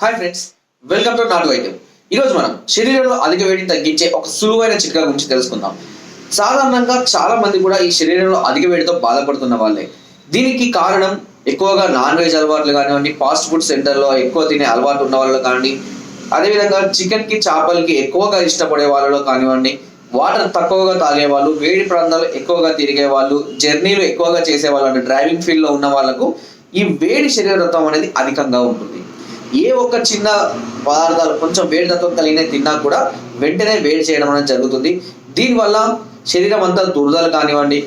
Hi friends welcome to నాటు వైద్యం ఈరోజు మనం శరీరంలో అధిక వేడిని తగ్గించే ఒక సులువైన చిట్కా గురించి తెలుసుకుందాం. సాధారణంగా చాలా మంది కూడా ఈ శరీరంలో అధిక వేడితో బాధపడుతున్న వాళ్ళే. దీనికి కారణం ఎక్కువగా నాన్ వెజ్ అలవాట్లు కానివ్వండి ఫాస్ట్ ఫుడ్ సెంటర్లో ఎక్కువ తినే అలవాటు ఉన్న వాళ్ళు కానివ్వండి అదేవిధంగా చికెన్కి చేపలకి ఎక్కువగా ఇష్టపడే వాళ్ళలో కానివ్వండి వాటర్ తక్కువగా తాగే వాళ్ళు వేడి ప్రాంతాలు ఎక్కువగా తిరిగే వాళ్ళు జర్నీలు ఎక్కువగా చేసే వాళ్ళు అంటే డ్రైవింగ్ ఫీల్డ్లో ఉన్న వాళ్ళకు ఈ వేడి శరీరత్వం అనేది అధికంగా ఉంటుంది. ఏ ఒక్క చిన్న పదార్థాలు కొంచెం వేడి తత్వం కలిగిన తిన్నా కూడా వెంటనే వేడి చేయడం అనేది జరుగుతుంది. దీనివల్ల శరీరం అంతా దురదలు కానివ్వండి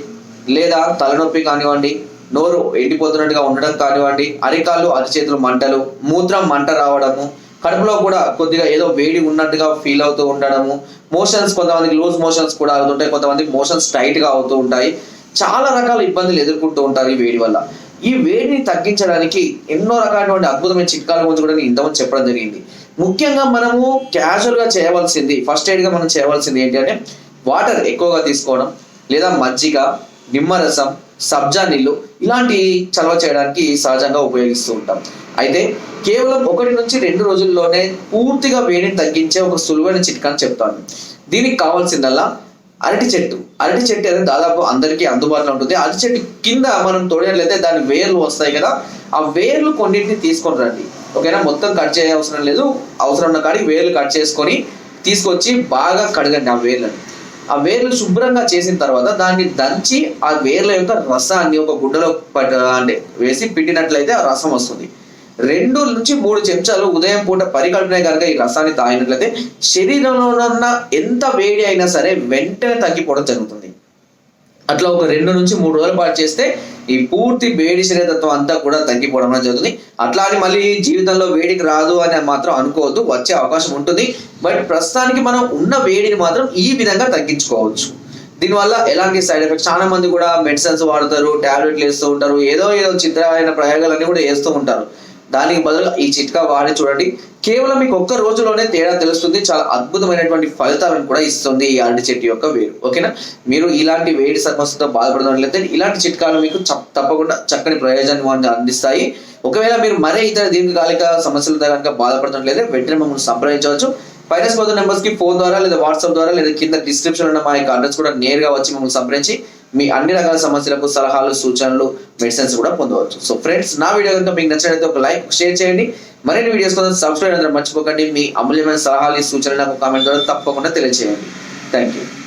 లేదా తలనొప్పి కానివ్వండి నోరు ఎండిపోతున్నట్టుగా ఉండడం కానివ్వండి అరికాళ్ళు అరిచేతులు మంటలు మూత్రం మంట రావడము కడుపులో కూడా కొద్దిగా ఏదో వేడి ఉన్నట్టుగా ఫీల్ అవుతూ ఉండడము మోషన్స్ కొంతమందికి లూజ్ మోషన్స్ కూడా అవుతుంటాయి కొంతమందికి మోషన్స్ టైట్గా అవుతూ ఉంటాయి. చాలా రకాల ఇబ్బందులు ఎదుర్కొంటూ ఉంటారు ఈ వేడి వల్ల. ఈ వేడిని తగ్గించడానికి ఎన్నో రకాలైనటువంటి అద్భుతమైన చిట్కాల గురించి కూడా నేను ఇంతకుముందు చెప్పడం జరిగింది. ముఖ్యంగా మనము క్యాజువల్గా చేయవలసింది ఫస్ట్ ఎయిడ్గా మనం చేయవలసింది ఏంటి అంటే వాటర్ ఎక్కువగా తీసుకోవడం లేదా మజ్జిగ నిమ్మరసం సబ్జా నీళ్ళు ఇలాంటి చలవ చేయడానికి సహజంగా ఉపయోగిస్తూ ఉంటాం. అయితే కేవలం ఒకటి నుంచి రెండు రోజుల్లోనే పూర్తిగా వేడిని తగ్గించే ఒక సులువైన చిట్కాని చెప్తాను. దీనికి కావాల్సిందల్లా అరటి చెట్టు. అరటి చెట్టు అనేది దాదాపు అందరికీ అందుబాటులో ఉంటుంది. అరటి చెట్టు కింద మనం తోడినట్లయితే దాని వేర్లు వస్తాయి కదా ఆ వేర్లు కొన్నింటిని తీసుకొని రండి. ఓకేనా? మొత్తం కట్ చేయ అవసరం లేదు. అవసరం ఉన్న కాడికి వేర్లు కట్ చేసుకొని తీసుకొచ్చి బాగా కడగండి ఆ వేర్లను. ఆ వేర్లు శుభ్రంగా చేసిన తర్వాత దాన్ని దంచి ఆ వేర్ల యొక్క రసాన్ని ఒక గుడ్డలో పట్ట అంటే వేసి పిండినట్లయితే ఆ రసం వస్తుంది. రెండు నుంచి మూడు చెంచాలు ఉదయం పూట పరికల్పనే కనుక ఈ రసాన్ని తాగినట్లయితే శరీరంలోనన్న ఎంత వేడి అయినా సరే వెంటనే తగ్గిపోవడం జరుగుతుంది. అట్లా ఒక రెండు నుంచి మూడు రోజుల పాటు చేస్తే ఈ పూర్తి వేడి శరీరతత్వం అంతా కూడా తగ్గిపోవడం జరుగుతుంది. అట్లా అని మళ్ళీ జీవితంలో వేడికి రాదు అని మాత్రం అనుకోవద్దు వచ్చే అవకాశం ఉంటుంది. బట్ ప్రస్తుతానికి మనం ఉన్న వేడిని మాత్రం ఈ విధంగా తగ్గించుకోవచ్చు. దీనివల్ల ఎలాంటి సైడ్ ఎఫెక్ట్స్? చాలా మంది కూడా మెడిసిన్స్ వాడతారు టాబ్లెట్లు వేస్తూ ఉంటారు ఏదో ఏదో చిత్రమైన ప్రయోగాలన్నీ కూడా వేస్తూ ఉంటారు. దానికి బదులు ఈ చిట్కా వాడి చూడండి. కేవలం మీకు ఒక్క రోజులోనే తేడా తెలుస్తుంది. చాలా అద్భుతమైనటువంటి ఫలితాలను కూడా ఇస్తుంది ఈ అరటి చెట్టు యొక్క వేరు. ఓకేనా? మీరు ఇలాంటి వేడి సమస్యతో బాధపడుతున్నట్లయితే ఇలాంటి చిట్కాలు మీకు చ- తప్పకుండా చక్కని ప్రయోజనాన్ని అందిస్తాయి. ఒకవేళ మీరు మరే ఇతర దీర్ఘకాలిక సమస్యలతో కనుక బాధపడుతున్నట్లయితే వెంటనే మమ్మల్ని సంప్రదించవచ్చు. పైన పోతున్న నెంబర్స్కి ఫోన్ ద్వారా లేదా వాట్సాప్ ద్వారా లేదా కింద డిస్క్రిప్షన్ ఉన్న మా యొక్క అడ్రస్ కూడా నేరుగా వచ్చి మమ్మల్ని సంప్రదించి మీ అన్ని రకాల సమస్యలకు సలహాలు సూచనలు మెడిసిన్స్ కూడా పొందవచ్చు. సో ఫ్రెండ్స్ నా వీడియో కనుక మీకు నచ్చినట్లయితే ఒక లైక్ షేర్ చేయండి. మరిన్ని వీడియోస్ కోసం సబ్స్క్రైబ్ అందరూ మర్చిపోకండి. మీ అమూల్యమైన సలహాలు సూచనలు నాకు కామెంట్ ద్వారా తప్పకుండా తెలియజేయండి థ్యాంక్ యూ